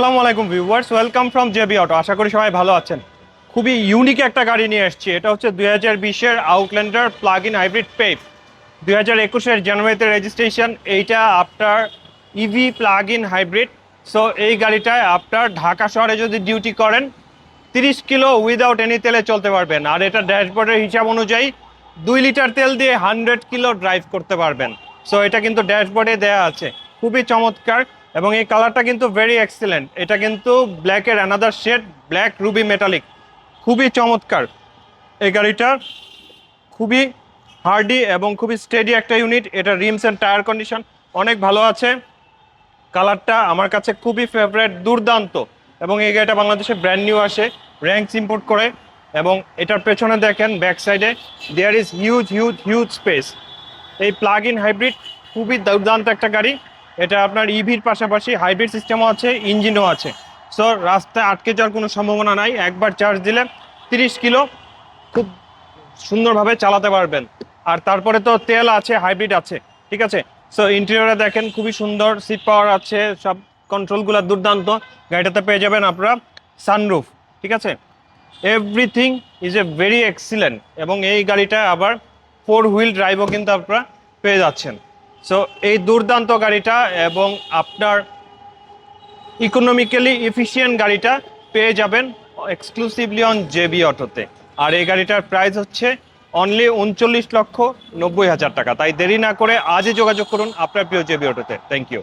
আসসালামু আলাইকুম viewers welcome from JB auto আশা করি সবাই ভালো আছেন। খুবই ইউনিক একটা গাড়ি নিয়ে এসেছি। এটা হচ্ছে দুই হাজার বিশের আউটল্যান্ডার প্লাগ ইন হাইব্রিড পেপ দুই হাজার একুশের জানুয়ারিতে রেজিস্ট্রেশন এইটা আপনার EV plug in hybrid so এই গাড়িটায় আপনার ঢাকা শহরে যদি ডিউটি করেন, তিরিশ কিলো উইদাউট এনি তেলে চলতে পারবেন। আর এটা ড্যাশবোর্ডের হিসাব অনুযায়ী দুই লিটার তেল দিয়ে হান্ড্রেড কিলো ড্রাইভ করতে পারবেন। সো এটা কিন্তু ড্যাশবোর্ডে দেয়া আছে। খুবই চমৎকার। এবং এই কালারটা কিন্তু ভেরি এক্সিলেন্ট এটা কিন্তু ব্ল্যাকের another shade black ruby metallic খুবই চমৎকার। এই গাড়িটার খুবই হার্ডি এবং খুবই স্টেডি একটা ইউনিট এটা রিমস অ্যান্ড টায়ার কন্ডিশন অনেক ভালো আছে। কালারটা আমার কাছে খুবই ফেভারেট দুর্দান্ত। এবং এই গাড়িটা বাংলাদেশে ব্র্যান্ড নিউ আসে র্যাঙ্কস ইম্পোর্ট করে। এবং এটার পেছনে দেখেন ব্যাক সাইডে there is huge huge huge space এই প্লাগ ইন হাইব্রিড খুবই দুর্দান্ত একটা গাড়ি। এটা আপনার ইভির পাশাপাশি হাইব্রিড সিস্টেমও আছে ইঞ্জিনও আছে। সো রাস্তায় আটকে যাওয়ার কোনো সম্ভাবনা নাই। একবার চার্জ দিলে তিরিশ কিলো খুব সুন্দরভাবে চালাতে পারবেন। আর তারপরে তো তেল আছে হাইব্রিড আছে, ঠিক আছে? সো ইন্টেরিয়রে দেখেন খুবই সুন্দর সিট পাওয়ার আছে, সব কন্ট্রোলগুলো দুর্দান্ত। গাড়িটাতে পেয়ে যাবেন আপনারা সানরুফ ঠিক আছে? Everything is a very excellent এবং এই গাড়িটা আবার ফোর হুইল ড্রাইভও কিন্তু আপনারা পেয়ে যাচ্ছেন। সো এই দুর্দান্ত গাড়িটা এবং আপনার ইকোনমিক্যালি এফিসিয়েন্ট গাড়িটা পেয়ে যাবেন এক্সক্লুসিভলি অন জেবি অটোতে আর এই গাড়িটার প্রাইস হচ্ছে অনলি উনচল্লিশ লক্ষ নব্বই হাজার টাকা। তাই দেরি না করে আজই যোগাযোগ করুন আপনার প্রিয় জেবি অটোতে থ্যাংক ইউ